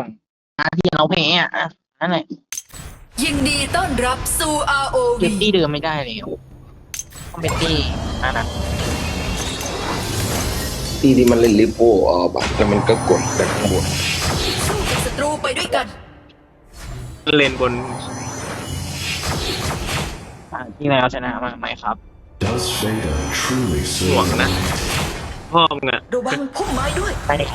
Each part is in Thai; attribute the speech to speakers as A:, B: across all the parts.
A: ของอาที่เราแพ้อะอะนั่นแหละ
B: ยินดีต้อนรับสู่ ROV
A: เก็บที่เดิมไม่ได้เลยต้องเป็นที่นั่นนะ
C: ที่ที่มันเล่นลิโป้ออกอะแล้วมันก็กดแต่ข้างบน
B: สู้กับศัตรูไปด้วยกัน
D: เลนบน
A: อะที่แล้วชนะมาไหมครับ
E: Does Veda truly
D: ห่วง
E: serve
D: นะ พ่อมึงอะ
B: ระวังพุ่มไม้ด้วย
A: ไปดิ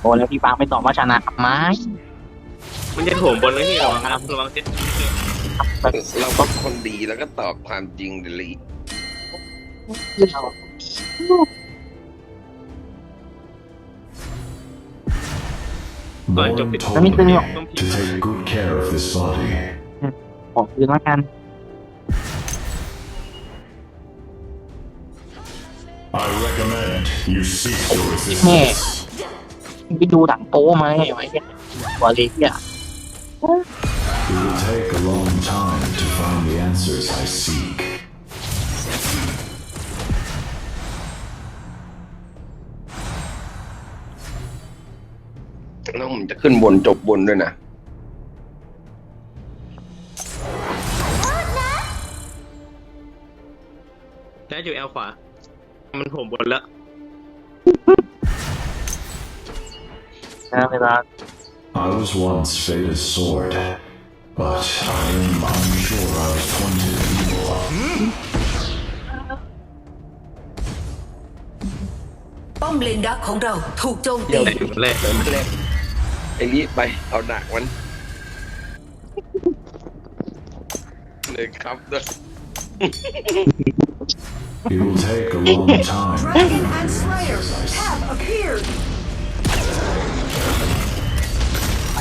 A: โอ้แล้วพี่ปางไปตอบว่าชนะไหม
D: มันจะโถมบนนะพี่ระวังนะระวังเจ็ด
A: แบบ
C: เราก็คนดีแล้วก็ตอบความจริงเดลี
A: เรา
E: Morn
A: Let me
E: told me
A: tell you.
E: to take good care of this body.
A: ขอคืนแล้วกัน แม่
E: resistance.
A: ไปดูดังโป้มาไงไว้เนี่ยหัวเล็กเนี่ย
E: It will take a long time to find the answers I seek.
C: แล้วผมจะขึ้นบนจบบนด้วยนะ
D: แจ๊ดอยู่แอลขวา มันโถมบนแล้ว
A: นะเวลา
E: I was once Veda's sword, but I am unsure I was pointed at evil.
B: ป้อมเลนดักของเราถูกโจม
C: เดี๋
B: ตี
C: ยว
D: อยู่แรก
C: เริ่มแรกไอ้ลิไป เอาดักมันเลยครับด้วย
E: It will take a long time. to
B: Dragon
E: find
B: and
E: the
B: Slayer
E: answers I seek.
B: have appeared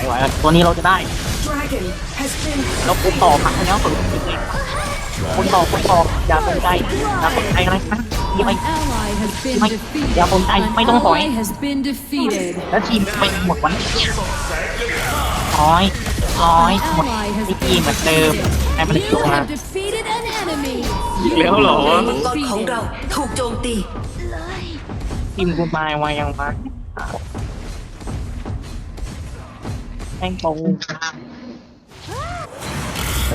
A: ไปไว้ตัวนี้เราจะได้
B: Dragon has been
A: เราคุณต่อพักแล้วฝึกคุณต่อคุณต่ออย่าสนใจอย่าสนใจอะไรนะอย่าไป
F: An ally has been
A: Mày-
F: defeated.
A: dạ, con trai, mày không hỏi.
F: ally has been defeated.
A: แล้วทีมไปหมดวันนี้ร้อยร้อย
F: An
A: หมด
F: ally has
A: ที่ทีม
F: been
A: เหมือนเดิม
F: defeated.
A: แต่มันเลย
F: You
A: มา
F: have defeated an enemy.
D: อีกแล้วเหรอ
B: มังกรของเราถูกโจมตี
A: ทีมกูมาไวยังมา แม่งโปง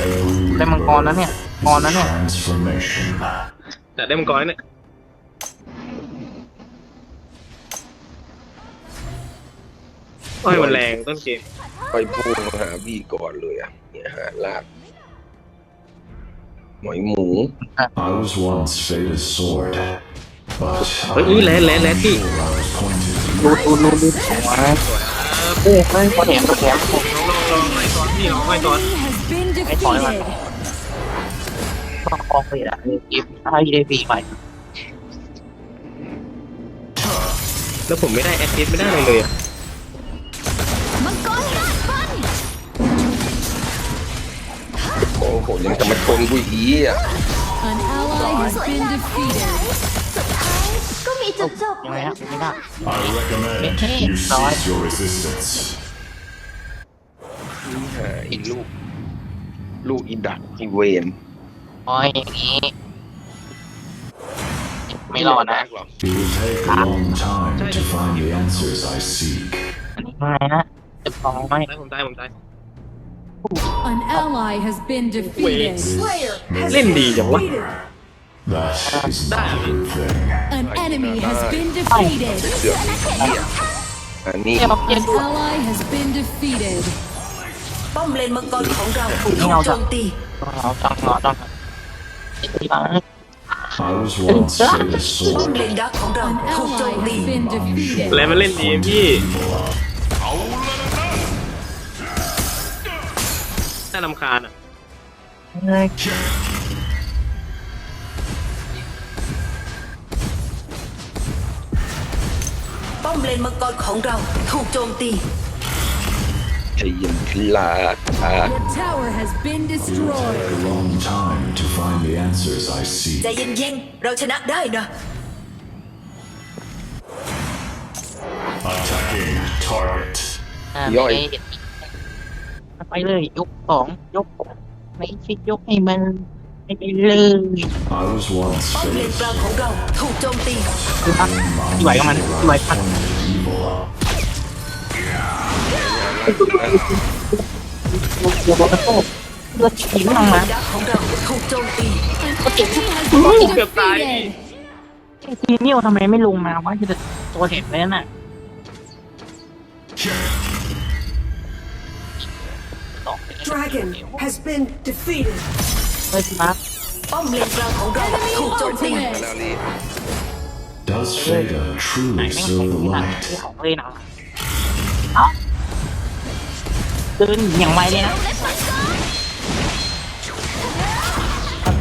E: Every
A: Đây, mà còn nó nè,
E: birth
A: còn
E: is
A: nó
E: a
A: nè.
E: transformation.
D: แต่ได้มังกรเนี่ยโอ้ยมันแรงต้นเกม
C: ไปพุ่งมาหาพี่ก่อนเลยอะเนี่ยหาลาบหมอยหมู
E: I was once Veda's sword, but I
D: เฮ้ยแลนแลนแลนพี่
E: I was pointed at
A: ดูดูดูดูหัวโอ้ เฮ้ยพอแถมก็แถม
D: ลองลองลองไอ้ตอนพี่ลองไอ้ตอน
F: Enemy has been
A: Cái thỏi mà.
F: defeated.
A: ก็คองไปละเกมถ้ได้ฟรีไป
D: แล้วผมไม่ได้แอดซิสไม่ได้เลยเลยอะ
C: โอ้โหยังจะมาชนกูอีกอะ
F: An ally has been defeated.
G: ก็มีจุดจบ
A: ยังไงฮะไม่ได้
E: I recommend
A: Okay,
E: you
A: rồi.
E: cease your resistance.
C: หาอีลูก ลูกอีดักอีเวน
A: ร้อยอย่างนี้ ไม่รอดนะ
C: หรอ
E: It will take a long time to find the answers I seek.
A: อันนี้ไงนะจะพอไหม
D: ตายผมตายผมตาย
F: An ally has been defeated.
B: Slayer has
D: เล่นดีจังวะ
E: That is not a good thing.
F: An enemy has been defeated.
C: เสือกอีอะอันนี้
A: เนี่ยเราเปลี่ยน
F: An ally has been defeated.
B: ป้อมเลนมังกรของเราถูกโจมตี
A: เราต้องเราต้องที่บ้าน
E: I was once Veda's
B: ป้อม
E: sword.
B: เลนดักของเรา
F: An
B: ถูกโจ
F: ally
B: มตี
F: has been defeated.
D: แล้วมันเล่นดีพี่น่ารำคาญอะ
B: ป้อมเลนมังกรของเราถูกโจมตี
C: ใจเย็นลาดลาด
F: Your tower has been
E: It will
F: destroyed.
E: take a long time to find the answers I
B: ใจ
E: seek.
B: เย็นๆ เราชนะได้นะ
E: Attacking target.
A: ไปเลยยกสองยกไม่คิดยกให้มันให้ ไปเลย
E: I was once
B: ป้อมเลน
E: faced
B: กลางของเราถูกโจมตี
A: คือพักที่ไหวกับมันที่ไหวพัก
E: evil.
A: เดี๋ยวบอกกระโตกเลือดฉีดไม่ต้อง
B: เล
A: มาน
B: ดักของเราถูกโจมตี
F: Enemy has been defeated.
A: ทีเนี่ยวทำไมไม่ลงมาวะจะตัวเห็นเลยน่ะสอง
H: Dragon has been defeated.
A: เฮ้ยพัก
B: ป้อมเลนกลางของเราถูกโจมตี
F: Ultimate.
C: แล้วลี
E: Does Vega
A: ไหน
E: truly
A: แม่ง
E: serve
A: ใช้
E: the
A: หนัง
E: light?
A: ที่ของเลยนะเอ้าเดินอย่างไวเลยนะ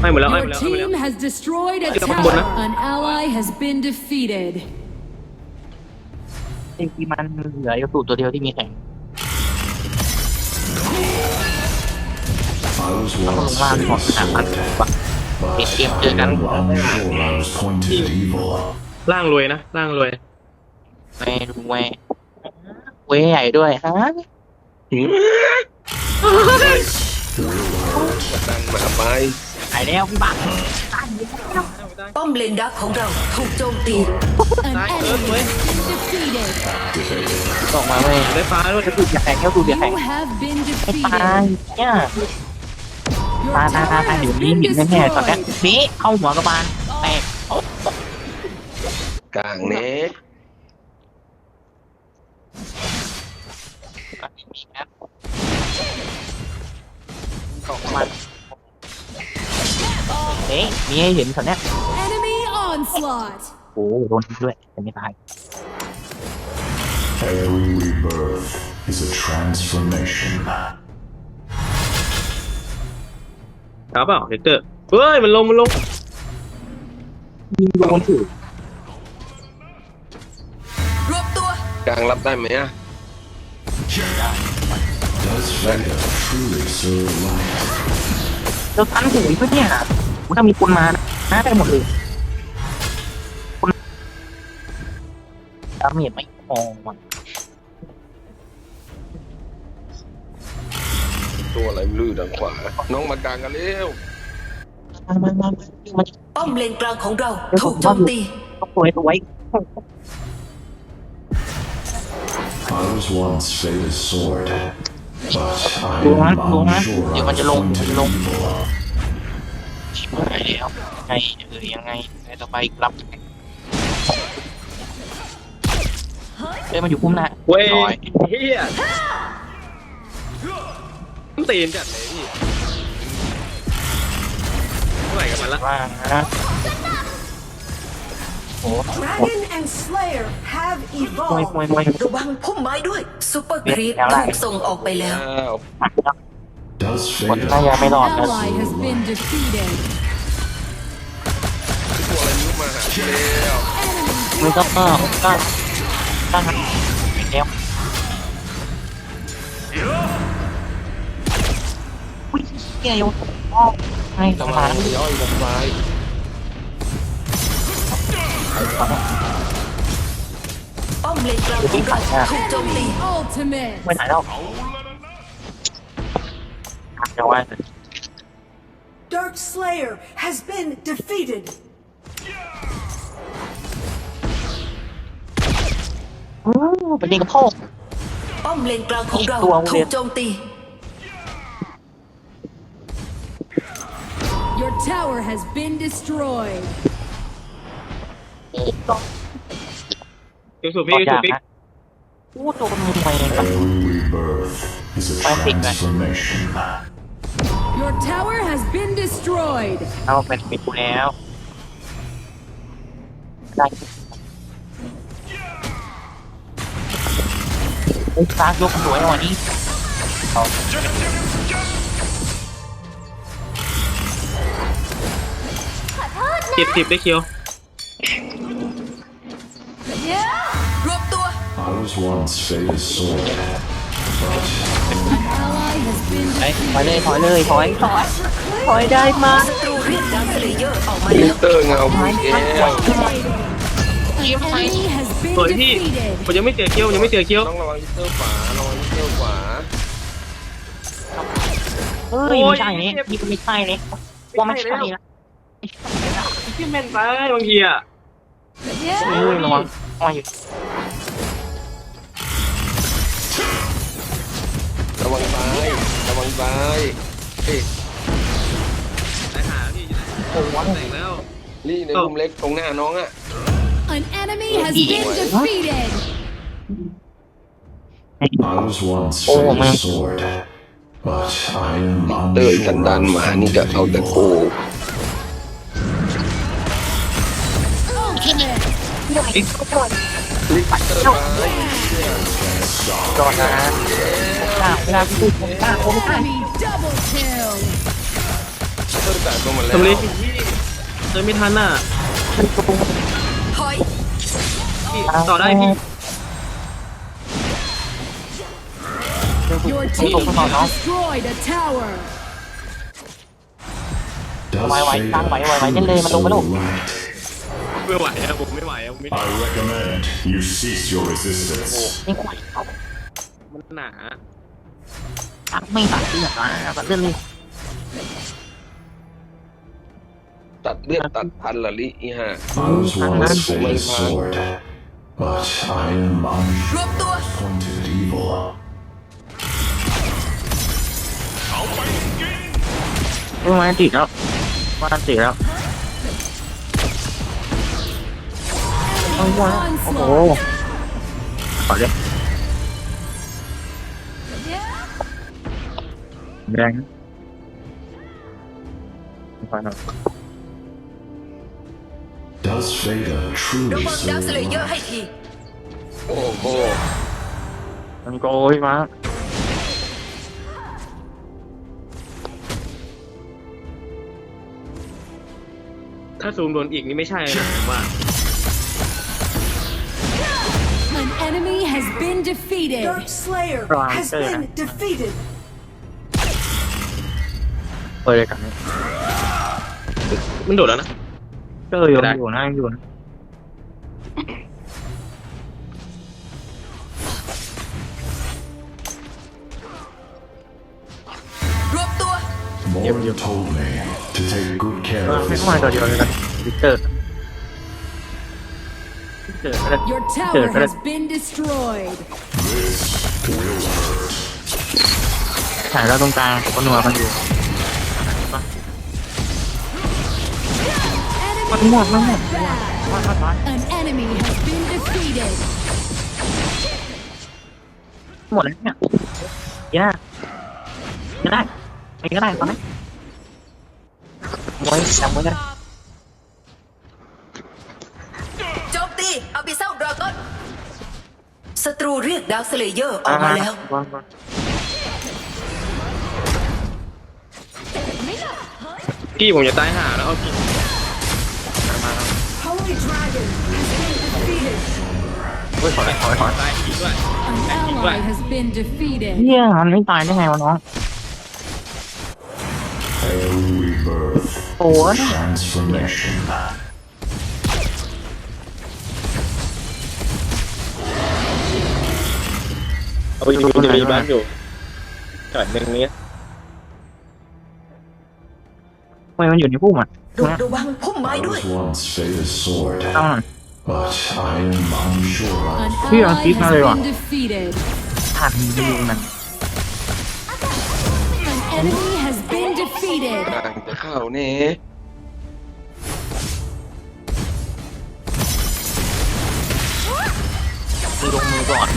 D: ไม่หมดแล้วไม่หม
F: Your
D: ดแล้วไม่หมดแล้ว
F: team has destroyed a
D: Ay, kapag
F: tower.
D: na.
F: An ally has been defeated.
A: จริงๆมันเหลืออยู่สูตรตัวเดียวที่มีแข่ง
E: I was
A: ต้องลง
E: once
A: ล่างก่อน
E: Vega's
A: นะมัน
E: sword,
A: ว่า
E: but
A: เกมเจอกัน
E: I'm unsure I was pointed evil.
D: ล่างรวยนะล่างรวย
A: ไม่รู้เว้ยเว้ยใหญ่ด้วยฮะ
C: ตั้งมาไป
A: หายแล้วพี่บัง
B: ป้อมเลนดักของเราถูกโจมตี
F: An enemy has been defeated.
A: ออกมาเว้ย
D: ได้ฟ้าด้วย
A: สูตรอย่าแข่งแค่สูตรอย่าแข่ง
F: You have been
A: ตาย
F: defeated.
A: เนี่ย
F: Your
A: ตายตายตาย
F: tower
A: ตายเดี๋ยว
F: has
A: นี้
F: been
A: หนิแน่ๆตอนเนี้ย
F: destroyed.
A: นี่เข้าหัวกระบาลแตก
C: กลางเน็ก
A: เข้าหัวมันเอ๊ะมีให้เห็นตอนเนี้ย
F: Enemy onslaught.
A: โอ้โหโดนด้วยแต่ไม่ตาย
E: Every rebirth is a transformation.
D: ครับเปล่าเด็กเตอร์เฮ้ยมันลงมันลง
A: ยิงโดนถือ
B: รวบตัว
C: กลางรับได้ไหมอะ
E: Does Vega truly serve light?
A: แล้วทันหูยเพื่อเนี่ยกูถ้ามีคนมานะได้หมดเลยคนดาเมจไม่พอว่ะ
C: ตัวอะไรไม่รู้อยู่ด้านขวา น้องมากลางกันเร็ว
A: มามามามา
B: ป้อมเลนกลางของเราถูกโจมตี
A: ต้องตัวให้ตัวไว้
E: I was once Vega's sword, but I
A: ดูนะ
E: am unsure
A: เดี๋ยว
E: I
A: มัน
E: was
A: จะลงมัน
E: pointed
A: จะลง
E: evil.
A: ชิบหายแล้วยังไงเออยังไงไปต่อไปรับเอ้ยมันอยู่พุ่มหน้า
D: เว้ย
A: ร้อย
D: เฮีย ตีนจัดเลยพี่เท่าไหร่กับมันละ
A: ว่านะโอ้โห
H: Dragon and Slayer have
A: มวย
H: evolved.
A: มวยมวย
B: ระวังพุ่มไม้ด้วยซูเปอร์ครีป
A: เดี๋ยวอะไร
B: ถูกส่งออกไปแล้ว
C: อ้าว
E: Does
A: คน
E: Vega
A: น่าจะไม่รอดนะ
F: Ally has been defeated.
C: ตัวอะไรไม่รู้มาหาเร็ว
A: มือก็ก็ก็ก็หันไปแล้วอุ้ย เฮียโยนอ้อให้ส
C: ทำ
A: มา
C: ลายย่อยทำลาย
B: ป้อมเลนกลางของเราถูกโจมตี
F: Ultimate.
A: ไม่ถ่ายแล้วจะว่า
H: Dark Slayer has been defeated.
A: อู้เป็นเด็กกระโพก
B: ป้อมเลนกลางของเรา
A: ตัวเวท
B: ถูกโจมตี
F: tower has been destroyed.
D: เดี๋ยวสูบ
A: ต่
D: พี่
A: อ
D: เดี๋ยว
A: จา
D: สู
A: ก
D: บพี่
A: นะอู้ตัวมันมวยแบบ
E: Every rebirth is a
A: Perfect, man.
E: transformation.
F: Your tower has been destroyed.
A: เอาเป็นปิดกูแล้วได้ไอ้ซากยกสวยหน่อยนี่เอา
D: เจ็บสิบได้เคียว
B: รวบตัว
E: I was once Vega's sword, but
F: An ally has been
A: ไปถอยเลยถอยเลยถอยถอยถอยได้มา
B: ศัตรูเรียกดาวสเลเยอร์ออกมา
C: ลิ
B: แล้ว
C: เตอร์เงาบุยแก้ว
F: An enemy has
D: สวย
F: been
D: พี่
F: defeated.
D: ผมยังไม่เจอเคียวยังไม่เจอเคียว
C: ต้องระวังลิเตอร์ขวาระวังลิเตอร์ขวา
A: เฮ้ยไม่ใช่เนี่ยนี่ไม่ใช่เนี่ยว่าไม่ใช่นะ
D: พี่แม่นไปบางทีอะ
A: เฮ้ยระวังระวังอยู่
C: ระวังซ้ายระวังซ้ายเอ้ย
D: ไหนหาพี่อยู่ไหน
A: โอ้โห
D: แต่งแล้ว
C: นี่ในมุมเล็กตรงหน้าน้องอะ
F: An enemy has been defeated.
E: I was once
A: Oh,
E: fed a
A: man.
E: sword, but I am
C: เตย
E: unsure
C: กันดันมานี่จะเอาแต่โก ลิกเตอร์มา
A: จอดนะหน้าเวลาพี่พูดผมหน้าผมหน้า
F: Enemy double kill.
C: เตอร์จ่ายตัวมาแล้ว
D: ทำเลยพี่เจอไม่ทันอะ
B: ถอย
D: พี่ต่อได้พี่
F: Your
A: ผมตกข้างนอกเนาะ
F: destroyed a tower.
E: Does
A: Why, why,
E: Vader
A: tăng vậy, why, why,
E: truly
A: nhanh lên mà
E: so
A: luôn, mà luôn.
E: right?
D: ไม่ไหวอะผมไม่ไหวอะผม ไม่
E: I recommend you cease your resistance.
A: นี่ควายเขา
D: มันหนา
A: ตักไม่ตัดเลือดนะตัดเลือดเลย
C: ตัดเลือดตัดพันละลิอีห่า
E: I was once fed a sword, but I am
B: รวมตัว
E: unpointed evil.
A: เมื่อวานติดแล้ววานติดแล้ว โอ้โหโอ้โหขอเลยแรงฟังหน่อย
E: Does Vader truly
B: วัง
E: so
B: ดาวสเลเยอร์ให้
E: right?
B: ที
C: โอ้โห
A: มันโกยมา
D: ถ้าซูมโดนอีกนี่ไม่ใช่นะผมว่า
F: been defeated.
H: Dark Slayer
A: Right,
H: has
A: fair.
H: been defeated.
A: เปิดเลยกัน
D: มันโดดแล้วนะ
A: เจออยู่อยู่นะอยู่นะ
B: รวมตัว
E: Mora told me to take good care
A: เออ
E: of
A: ไม่
E: his
A: ต้องมาตัวเดียวเลยกันวิกเตอร์ วิกเตอร์ก็ได้
F: Your tower has been destroyed.
A: ถ่ายแล้วตรงกลางก็นัวกันอยู่
F: Enemy
A: One more, one more.
F: back. An enemy has been defeated.
A: หมดแล้วเนี่ยย่าไม่ได้ไม่ก็ได้ตอนนี้มวยจำไว้ได้
B: โจมตีอาบิเซลดราก้อนศัตรูเรียกดาวสเลเยอร์ออกมาแล้ว
A: วางวาง
D: พี่ผมจะตายหาแล้วเอาพี่
H: Holy Dragon has been defeated.
A: เฮ้ยขอเลยขอเลยขอเลย
D: ตายอีกด้วย
F: An ally has been defeated.
A: เฮียมันไม่ตายได้ไงวะน้อง
E: A rebirth
A: โอ้ย
E: transformation.
D: เอาไปดูจะมีบ้านอยู่จอดหนึ่งนี้
A: ทำไมมันอยู่ในพุ่มอะ
B: ดูระวังพุ่มไม้
E: I
B: ด้วย
E: was once Vader's sword,
A: ต้องหน่อย
E: but I am unsure I
F: An
A: Here,
F: ally
A: keep
F: has
A: my
F: been
A: one.
F: defeated.
A: ทันยิงมัน
F: An enemy has been defeated.
C: ต่างจะเข้าแน่
A: มีลงมือก่อน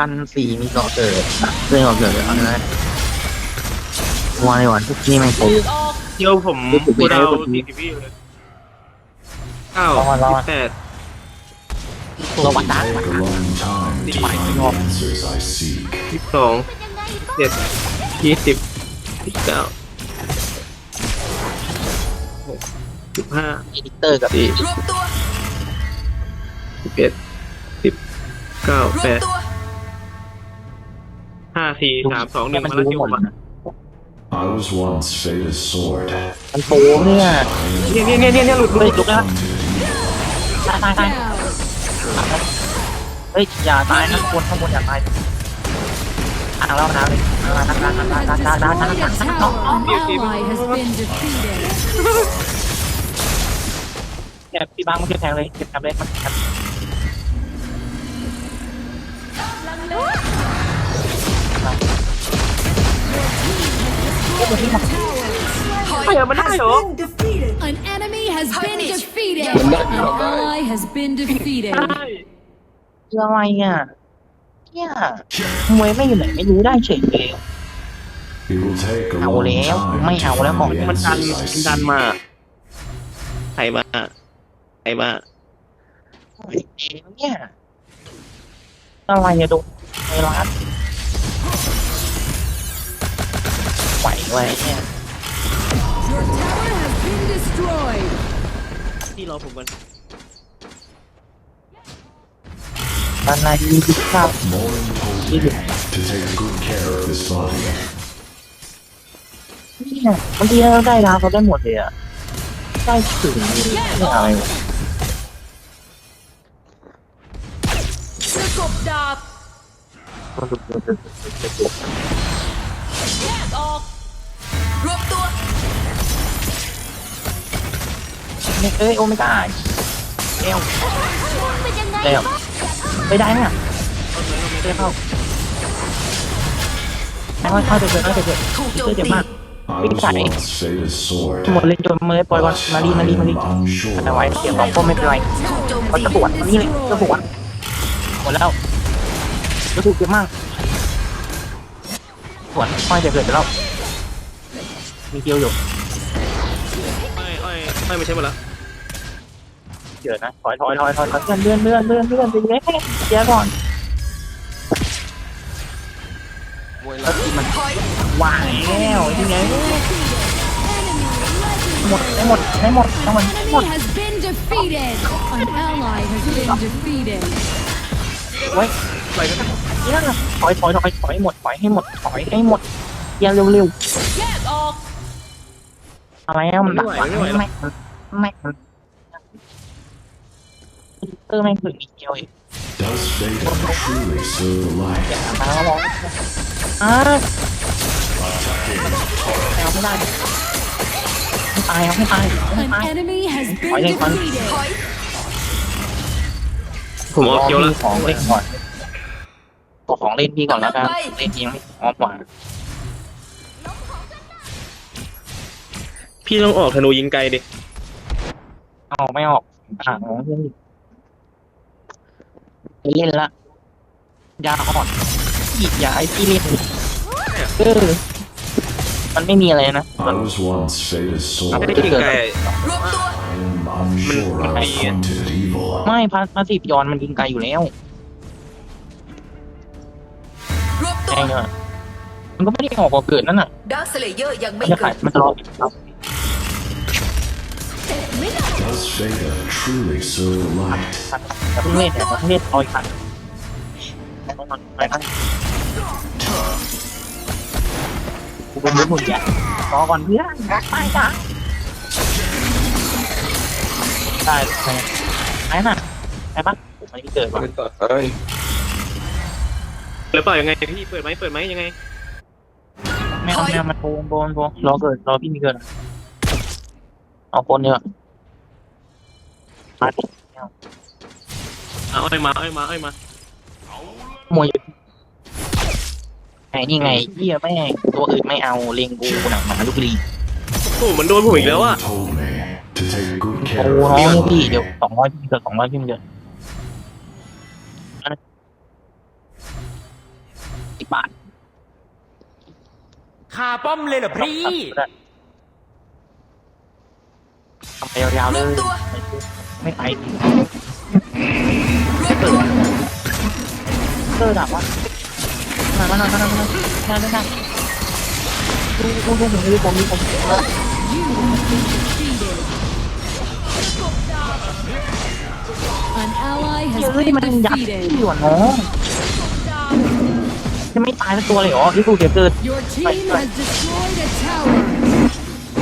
A: พันสี่มีเกาะเกิดเรื่องเกาะเกิดเอาเลยวันในวันทุกที่ไม่ครบ
D: เดี๋ยวผม
A: รู้สึก
D: กู
A: ไม่ได้
D: เดา
A: รู้สึก
D: ดีทีวีเลยเก้าสิบแปด
A: เราวัดได้
E: take a long time to find the answers I seek.
D: สิบสองเจ็ดยี่สิบสิบเก้าสิบห้า
A: อีดิเตอร์กับ
D: สี่สิบเอ็ดสิบเก้าร
B: ว
D: แป
B: ม
D: ด
B: ตัว
D: สี่สามสองหนึ่ง
A: มัน
D: มาแล้ว
A: รู้
D: ที่
A: หม
D: ผ
A: ด
D: ม
A: เลย
D: อะ
E: I was once Vader's sword,
A: มันโตเนี่ย
D: เนี่ยเนี่ยเนี่ยเนี่ยหลุดหลุด
A: เฮ้ยลุกแล้ว
E: pointed evil.
A: ตายตายตาย
F: Down.
A: เฮ้ยอย่าตายนะข้างบนข้างบนอย่าตายอ่างเราน้ำเลยอ่างเราน้ำน้ำ
F: Team
A: น้ำ
F: has
A: น้ำน้ำน้ำน้ำ
F: destroyed a
A: น้ำ
F: tower. An ally has been defeated.
A: เนี่ยพี่บางมาเก็บแทงเลยเก็บแทงเลยมันแทง
F: Tower.
B: ถอย
H: Has been defeated.
F: An enemy has been
B: Punish.
F: defeated.
B: Yeah.
F: An ally has been defeated.
A: คืออะไรอะเนี่ยมวยไม่อยู่ไหนไม่รู้ได้เฉยเลย
E: It will take a
A: Ao
E: long
A: léo,
E: time
A: mấy
E: to
A: ao léo
E: find
A: còn
E: the
D: มันดัน
E: answers I
D: มันดัน
E: seek.
D: มาใครมาใครมา
A: เนี่ยอะไรอะโดนไวรัส What?
F: Your tower has been destroyed.
D: ที่รอผมมัน
A: อะไรนี่ครั
E: บ More importantly, to take good care of this body.
A: เนี่ยเมื่อกี้เราได้ร้านเขาได้หมดเลยอะได้ถึงไม่อะไรวะ เนี่ยเอ้ยโอเมก้าเอว
G: เป็นยังไง
A: เอว
G: บ้
A: ไปได้เนี่ยเอ้ยเข้าไม่ค่อยเข้าเดือเดือดเดือเดือด
B: ถูกโจม
A: เจ็บมาก
E: I was
A: Cái
E: once Seda's sword,
A: หมดเลยจนมือปล่อยก่อนมาดีมาดีมาดี
E: I'm unsure
A: แต่ไว้เสียงสองคนไม่เป็นไร
B: กโจม
A: เขาจะปวดนี่เลยจะปวดหมดแล้วจะถูกเจ็บมากปวดค่อยเดือดเดือดไปแล้วมีเกียวอยู่
D: อ้อยอ้อยอ้อยไม่ใช่หมดแล้ว
A: เดี๋ยนะถอยถอยถอยถอยถอยเลื่อนเลื่อนเลื่อนเลื่อนเลื่อนไปเลยเสียก่อน
C: มวย
A: แล้
C: ว
A: ทีมัน
B: ถอย
A: วางแล้วทีเนี้ยหมดให้หมดให้หมดทั้งหมดให้หม
F: Enemy
A: ดไว้
D: ไปกัน
A: นี่นะถอยถอยถอยถอยหมดถอยให้หมดถอยให้หมดย่าเร็วเร็วอะไรอะมันดักหลังไม่ไม่ ไม่มันเออไม่ถึงอีกเดียวเอง
E: Does Veda truly serve the light?
A: มาแล้วมองอ่าเอาไม่ได้ไม่ตายเอาไม่ตายไม่
F: An
A: ตาย
F: enemy has been
A: Hỏi lên con.
F: defeated.
B: ถอย
D: ผมเอาเคียวแล้ว
A: ของเล่นก่อนก็ของเล่นพี่ก่อนแล้วกันเล่นยังไม่ออฟหวาน
D: พี่ต้องออกธนูยิงไกลดิ
A: เอาไม่ออกอ่างของเพื่อน เล่นละยาอ่อนอีกยาไอ้ที่เล่นเออมันไม่มีอะไรนะ
E: I was once Seda's
A: เอา
E: sword.
A: ไป
D: ยิง
A: เกิด
D: ไกล
B: รวมตัว
E: I am unsure I was pointed at evil.
A: ไม่พาพาสิบยอนมันยิงไกลอยู่แล้ว
B: รวมตัว
A: ไงเนี่ยมันก็ไม่ได้ออกก่อเกิดนั่นน่ะ
B: ดาร์คสเลเยอร์ยัง
A: มั
B: ไม่
A: นจะ
B: เกิ
A: ขาย
B: ด
A: มันจะรอเรา
E: Does Veda truly serve the light?
A: จะเพิ่งเล่นเนี่ยจะเพิ่งเล่นรอยขันไปนั่งกูเป็นมือหมุนแกรอก่อนเพื่อนไปจ้าได้ไปไหนน่ะไปปะผมไม่ได้เกิดว่ะ
C: ไม่ต่อเอ้ย
D: หรือเปล่ายังไงพี่เปิดไหมเปิดไหมยังไง
A: ไม่เอาไม่เอามาโทรโบนโบนรอเกิดรอพี่มีเกิดอะเอาคนเดียว มาดิ
D: เอาอ้อยมาอ้อยมาอ้อยมา
A: มวยอยู่ไอ้นี่ไงเหี้ยแม่งตัวอื่นไม่เอาเลงกูหนังหมาลูกลี
D: โอ้มันโดนผมอีกแล้วอะ
E: Morin told me to take good
A: โอ้
E: care
A: น้
E: of
A: อง
E: this
A: พี่เดี๋ยว
E: body.
A: สองร้อยพี่เกิดสองร้อยพี่เกิดสิบบาท
I: คาป้อมเลยเหรอพี่
A: ทำไปยาวๆ
B: ร
A: เล
B: วม
A: ย
B: ตัว
A: ไม่ไป
B: รวมตัว
A: เตอร์ดับวะมามามามามามามามามาดูดูดูดูผมดูผม
F: An ally
A: เฮ้
F: has
A: ย
F: been
A: มันยัดที่หัวน้องจะไม่ตายสักตัวเลยเหรอที่ดูเดี๋ยวเกิด
F: Your team has destroyed a tower.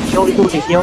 A: เดี๋ยวดูสิเดียว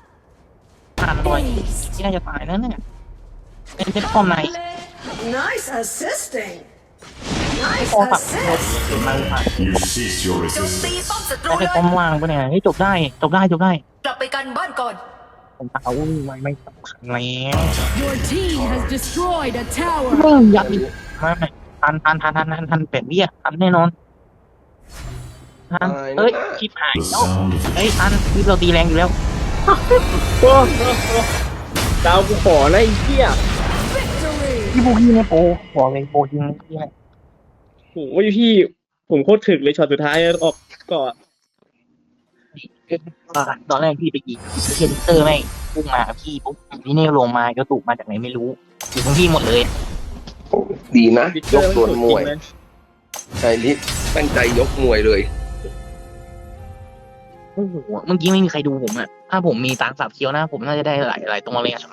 A: ่านบ่อยที่น่าจะตายแล้วเนี่ยเป็นเพ
H: ชร
A: คอมไหน
B: Nice assisting Nice
E: assist
B: ไอ้อศัตรู
A: ได้
B: เล
A: คอมว่างปะเนี่ยให้จบได้จบได้จบได้
B: กลับไปกันบ้านก่อน
A: ผมตาอุ้ยไว้ไม่สำคัญแล้ว
F: Your team has
A: เรื่มยัดอีกไมาทันทันทันทันทันทันเป็ดเรียกทันแน่นอนทันเอ้ยชิบหายเนาะเอ้ยทันคือเราตีแรงอยู่แล้ว
D: ดาวกูขอนะไอ้เหี้ย
A: พี่บูกี้ไม่โปรบอกเลยโปรจริงพี่ละ
D: โอ้ยพี่ ผมโคตรถึกเลยช็อตสุดท้ายออกก่อนะ
A: ตอนแรกพี่ไปยิงเฮลิเตอร์ไม่พุ่งมาพี่ปุ๊บนี่เนี่ยลงมากระตุกมาจากไหนไม่รู้อยู่ของพี่หมดเลย
C: ดีนะย
D: ก
C: ส่วนมวย
D: ใช่นี่
C: ลิตั้งใจยกมวยเลย
A: โอ้โหเมื่อกี้ไม่มีใครดูผมอะ ถ้าผมมีตังสับเคี้ยวนะ ผมน่าจะได้หลายหลายตรงเลยอะ